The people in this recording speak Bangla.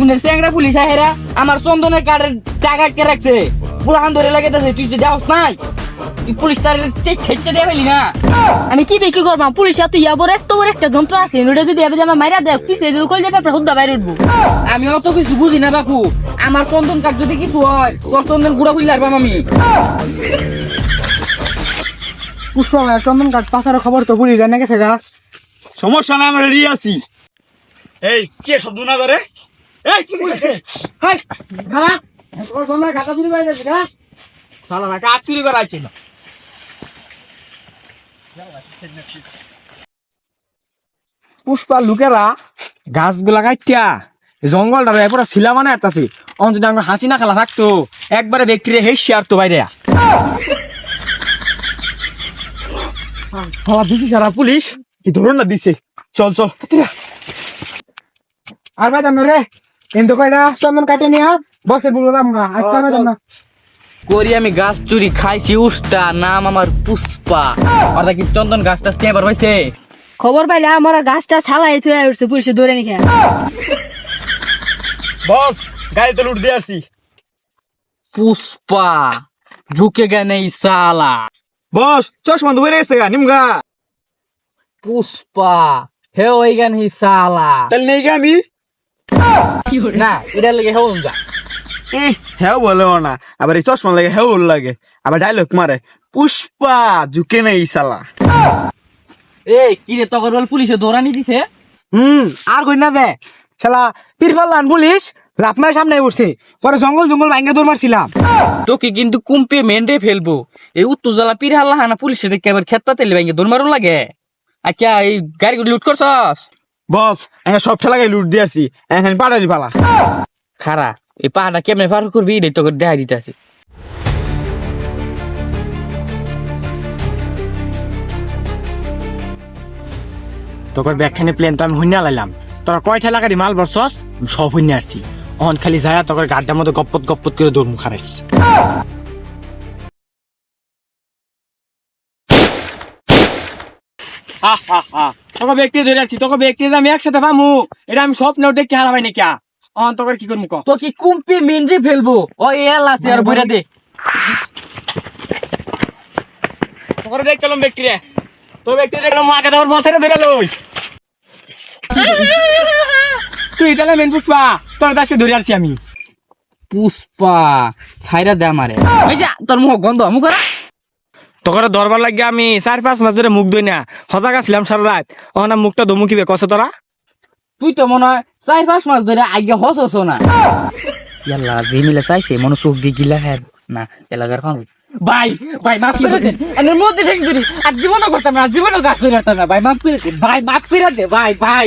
উনের স্যাংরা পুলিশ আহেরা আমার চন্দনের কার্ডের টাকা কে রাখছে? পুলাহান ধরে লাগাইতেছে তুই যে দেওয়াস নাই? তুই পুলিশ তার ছেড়ে দিয়ে ফেলি না। আমি কি বিক্রি করবাম পুলিশ ইয়া বড় এত বড় একটা যন্ত্র আছে ওটা যদি এবার আমার মাইরা দেখ যদি কল যাবে হুদ্দা বাইরে উঠবো। আমি অত কিছু বুঝি না বাপু। আমার চন্দন কাঠ যদি কিছু হয় তোর চন্দন গুড়া আমি। পুষ্পা ভাই চন্দন কাঠ পাচার খবর তো পুলিশ জানে গেছে গা। সমস্যা আমরা রেডি আছি। এই কে শব্দ না ধরে এই পুষ্পা, লোকেরা, গাছগুলা কাটিয়া জঙ্গলটা পুরো ছিলা মানে একটা অন যদি হাসি না খেলা থাকতো। একবারে ব্যক্তিরে হেসে আর তো বাইরে। পুলিশ। কি ধরুন না দিছে? চল চল। আর ভাই, জানো রে কিন্তু কয়টা? চন্দন কাটে নিয়া বসে বলব দাম গা আজকে আমি দাম না। করি আমি গাছ চুরি খাইছি উস্তা নাম আমার পুষ্পা। অর্থাৎ কি চন্দন গাছটা স্টেবার হয়েছে খবর পাইলে আমার গাছটা ছালাই চুয়ে উঠছে পুলিশে ধরে নিখে। বস গাড়িতে লুট দিয়ে আসছি। পুষ্পা ঝুঁকে গেনে সালা। বস চশমা ধরে এসে গা নিমগা। পুষ্পা হে ওই গান হি সালা। তাহলে নেই গা আমি না এটা লেগে হেউন যা। এহ, না। আবার এই চশমা লাগে লাগে। আবার ডায়লগ মারে পুষ্পা ঝুঁকে নেই সালা এ কি রে তখন বল পুলিশে দৌড়ানি দিছে? হুম আর কই না দে। শালা পিরপাল্লান পুলিশ রাপমার সামনে বসছে পরে জঙ্গল জঙ্গল ভাঙ্গে দৌড় মারছিলাম। তোকে কিন্তু কুম্পে মেন্ডে ফেলব। এই উত্তরজলা পির হাল্লা হানা পুলিশে দেখে আবার তেলে ভেঙে দৌড় মারুন লাগে। আচ্ছা এই গাড়ি লুট করছস? বস এখানে সব ঠেলা গাড়ি লুট দিয়ে আসছি এখানে পাড়ালি পালা। খারা এই পাহাড়টা কেমনে পার করবি? এটা তোকে দেখা দিতে আছে তোর ব্যাগখানে প্লেন তো আমি হুইনা লাইলাম। তোরা কয় ঠেলা গাড়ি মাল বরছস সব হুইনা আসছি। অন খালি যায় তোর গাড়িটার মধ্যে গপ্পত গপ্পত করে দৌড় তোকে ব্যক্তি ধরে আছি তোকে ব্যক্তি আমি একসাথে পামু। এটা আমি স্বপ্ন দেখে হারাবাই নাকি অন তোকে কি করব ক? তোকে কুম্পি মেন্ডে ফেলব। ও এল আছে আর বইরা দে। তোকে দেখলাম ব্যক্তি রে। তো ব্যক্তি দেখলাম তোর বসে ধরে লই। তুই তাহলে মেন পুষ্পা তোর কাছে ধরে আসছি আমি। পুষ্পা ছাইরা দে আমারে। ওই যা তোর মুখ গন্ধ মুখ করা তোকে দরবার লাগিয়ে আমি চার পাঁচ মাস ধরে মুখ দই না সজাগ আসলাম সারা রাত ও না মুখটা দমুকিবে কছে তোরা তুই তো মনে হয় চার পাঁচ মাস ধরে আগে হস হস না। ইয়াল্লা যে মিলে চাইছে মনে চোখ দিয়ে গিলা হ্যাঁ না এলাকার ফান ভাই ভাই মাফ করে দে। এর মধ্যে ঠিক করি আর জীবনও করতাম না জীবনও গাছ করে না। ভাই মাফ করে দে ভাই মাফ করে দে। ভাই ভাই।